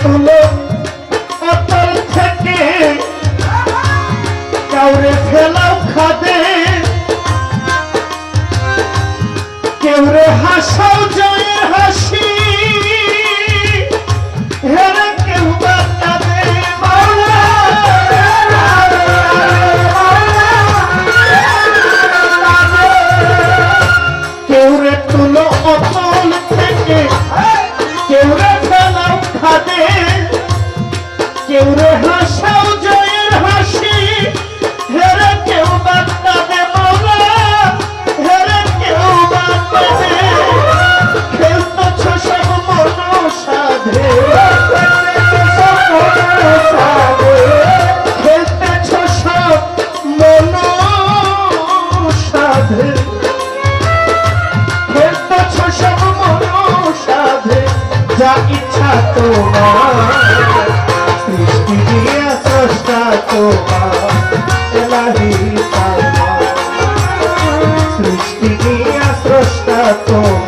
তুলো অতল থেকে কাউরে ফেলাও খাদে কেউরে হাসাও জয়ের হাসি। সাধে। যা ইচ্ছা তোমার। সৃষ্টি দিয়া স্রষ্টা তোমার। এলাহি সৃষ্টি দিয়া স্রষ্টা তোমার।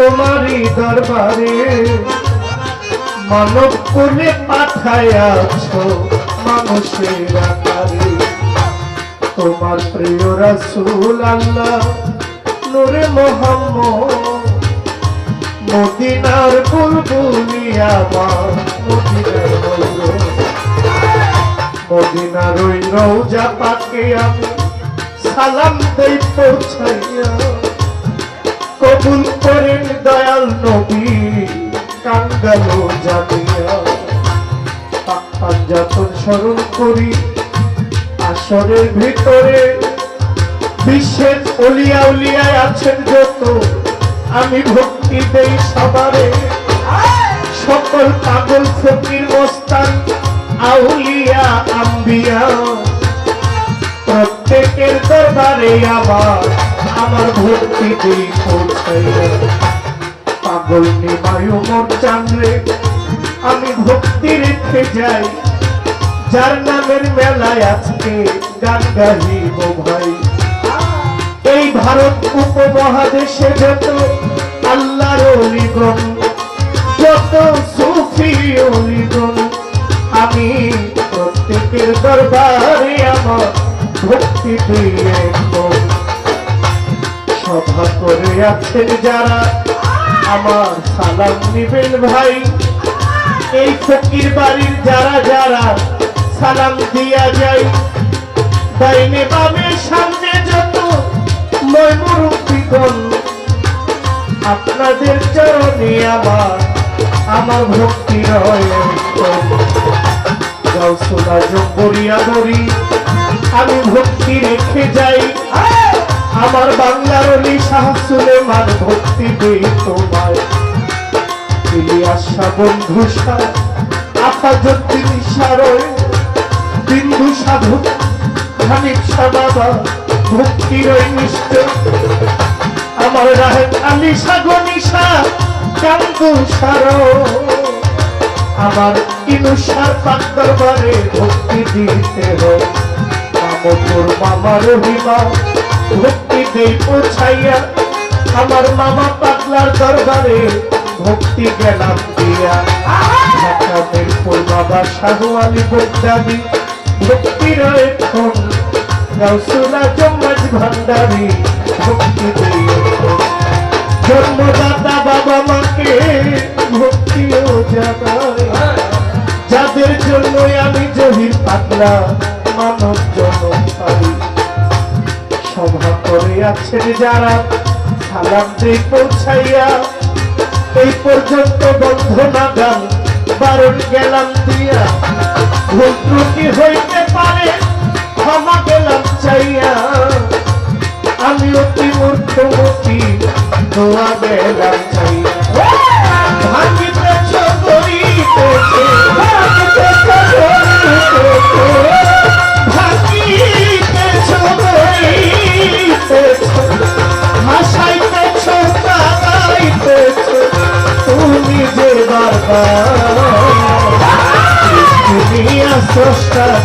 তোমারই দরবারে। মানব কোলে পাঠায়াছ মানুষের আকারে। তোমার প্রিয় রাসূল আল্লাহ, নূরে মোহাম্মদ। মদিনার বুলবুলি আমার, মদিনার মদিনার ওই রৌজা পাকে আমি সালাম দেই পৌঁছাইয়া। কবুল করেন দয়াল নবী, কাঙ্গালো পাঞ্জাতন স্মরণ করি, আসরের ভিতরে বিশ্বের অলিয়া উলিয়ায় আছেন যত। আমি ভক্তি দেই সবারে। সকল পাগল ফকির মস্তান, আউলিয়া, আম্বিয়া। প্রত্যেকের দরবারে আবার আমার ভক্তি দিই পৌঁছাইয়া পাগল নিমায়ু মোর চাংরে আমি ভক্তি রেখে যাই। যার নামের মেলায় আজকে গান গাহিব ভাই। এই ভারত উপমহাদেশে যত আল্লাহর অলিগণ, যত সুফি অলিগণ, আমি প্রত্যেকের দরবারে আমার ভক্তি দিয়ে করে আছেন যারা, আমার সালাম নিবেন ভাই। এই ফকির বাড়ির যারা যারা, সালাম দিয়া যায় ডাইনে বামে সামনে যত ময়মুরুদ্দিগণ আপনাদের চরণে আমার আমার ভক্তি রয় আমি ভক্তি রেখে যাই। আমার বাংলার অলি শাহ সুলেমান ভক্তি দেই তোমায়। ইলিয়াসা বন্ধু সার আফাজুদ্দিন সারয় বিন্দু সাধু শাহ বাবা ভক্তির নিষ্ঠ আমার রাহেন আলী সাগনিশা কান্দু সার। আমার ইনুসার পাক ভক্তি দিতে হয়। মামপুর মামার হিমা ভক্তি দেই পৌঁছাইয়া। আমার মামা পাগলার দরবারে ভক্তি গেলাম দিয়া। ঢাকা মিরপুর বাবা শাহু আলী বগদাদি ভক্তির এখন গাউসুলা জম্মাজ ভান্ডারি ভক্তি দেই। জন্মদাতা বাবা মাকে ভক্তিও জানাই। যাদের জন্য আমি জহির পাতলা মানব জনম করে আছেন যারা সালাম পৌঁছাইয়া এই পর্যন্ত বন্ধ না গান বারণ গেলাম দিয়া। ভুল ত্রুটি হইতে পারে? ক্ষমা গেলাম চাইয়া। আমি অতি মূর্খমতি? দোয়া গেলাম